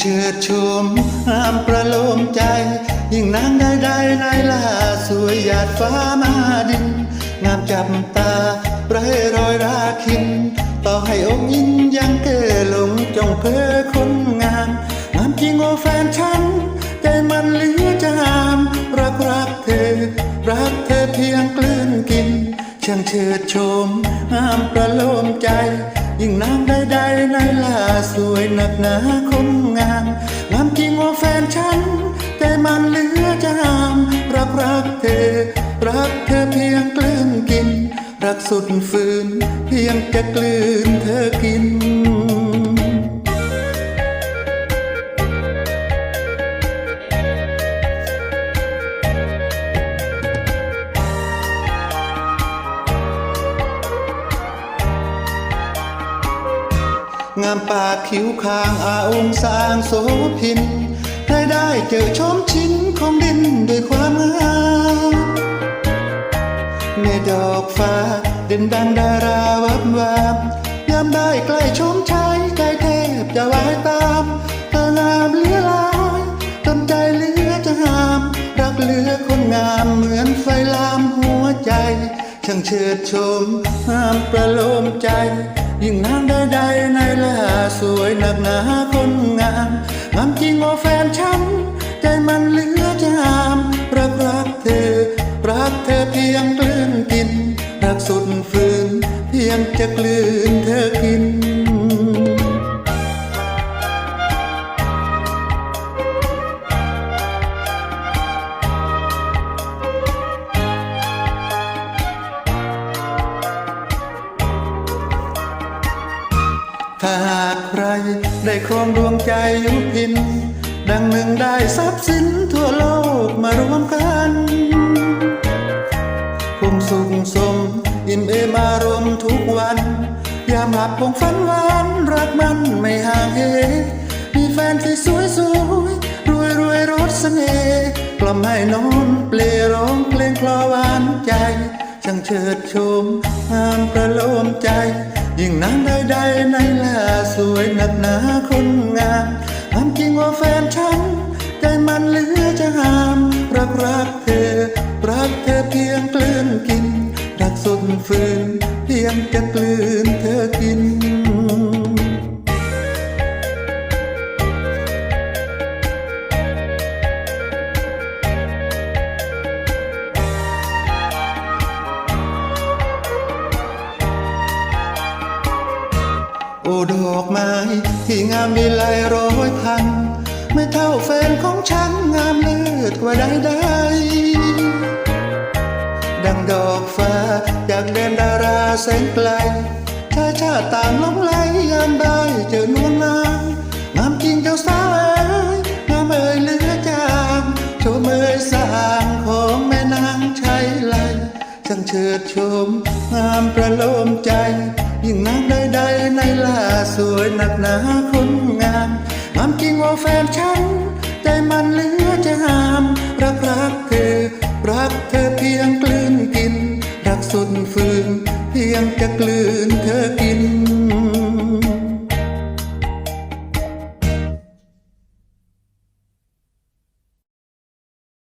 เชิดชมงามประโลมใจ ยิ่งนางใดๆในล่าสวยหยาดฟ้ามาดิน งามจับตาไรรอยราคิน ต่อให้องค์ยินยังเกหลงจงเพ้อคนงาม งามจริงโอแฟนฉัน ใจมันเหลือจามรักรักเธอ รักเธอเพียงกลืนกิน ช่างเชิดชมงามประโลมใจ ยิ่งนางใดๆในล่าสวยหนักหนาคมงามงามจริงว่าแฟนฉัน แต่มันเหลือจะหาม รักรักเธอ รักเธอเพียงกลืนกิน รักสุดฝืน เพียงจะกลืนเธอกิน งามปากคิ้วคางอาองสร้างโสพินได้ได้เจอชมชิ้นของดินด้วยความงามแม่ดอกฟ้าเด่นดังดาราวับวามยามได้ใกล้ชมชายใจแทบจะวายตามเธองามเหลือลายจนใจเหลือจะหาม รักเหลือคนงามเหมือนไฟลามหัวใจช่างเชิดชมงามประโลมใจ ยิ่งนางใดๆในละสวยหนักหนาคนงาม งามจริงว่าแฟนฉัน ใจมันเหลือจะงามรักรักเธอ รักเธอเพียงกลืนกิน รักสุดฝืน เพียงจะกลืนเธอกิน ถ้าหากใครได้ครองดวงใจยุพิน ดังหนึ่งได้ทรัพย์สินทั่วโลกมารวมกันคงสุขสม อิ่มเอมารมทุกวัน ยามหลับคงฝันหวานรักมันไม่ห่างเหมีแฟนที่สวยสวยรวยรวยรสเสน่ห์กล่อมให้นอนเปลร้องเพลงคลอหวานใจช่างเชิดชมงามประโลมใจ ยิ่งนางใดๆในลาสวยหนักหนาคนงามงามจริงว่าแฟนฉัน ใจมันเหลือจะหาม รักรักเธอ รักเธอเพียงกลืนกิน รักสุดฝืน เพียงจะกลืนเธอกิน อ้ดอกไม้ที่งามวิไลร้อยพัน ไม่เท่าแฟนของฉันงามเลิศกว่าใดๆดังดอกฟ้าจากแดนดาราแสนไกลชายชาติต่างหลงไหลยามได้เจอนวลนางงามจริงเจ้าสาวงามเอ่ยเหลือจางชมเอ่ยสร้างของแม่นางใช้ไหลช่งเชิดชมงามประโลมใจ ยิ่งนางใดๆในล่าสวยหนักหนาคนงามงามจริงว่าแฟนฉัน ใจมันเหลือจะหาม รักรักเธอ รักเธอเพียงกลืนกิน รักสุดฝืนเพียงจะกลืน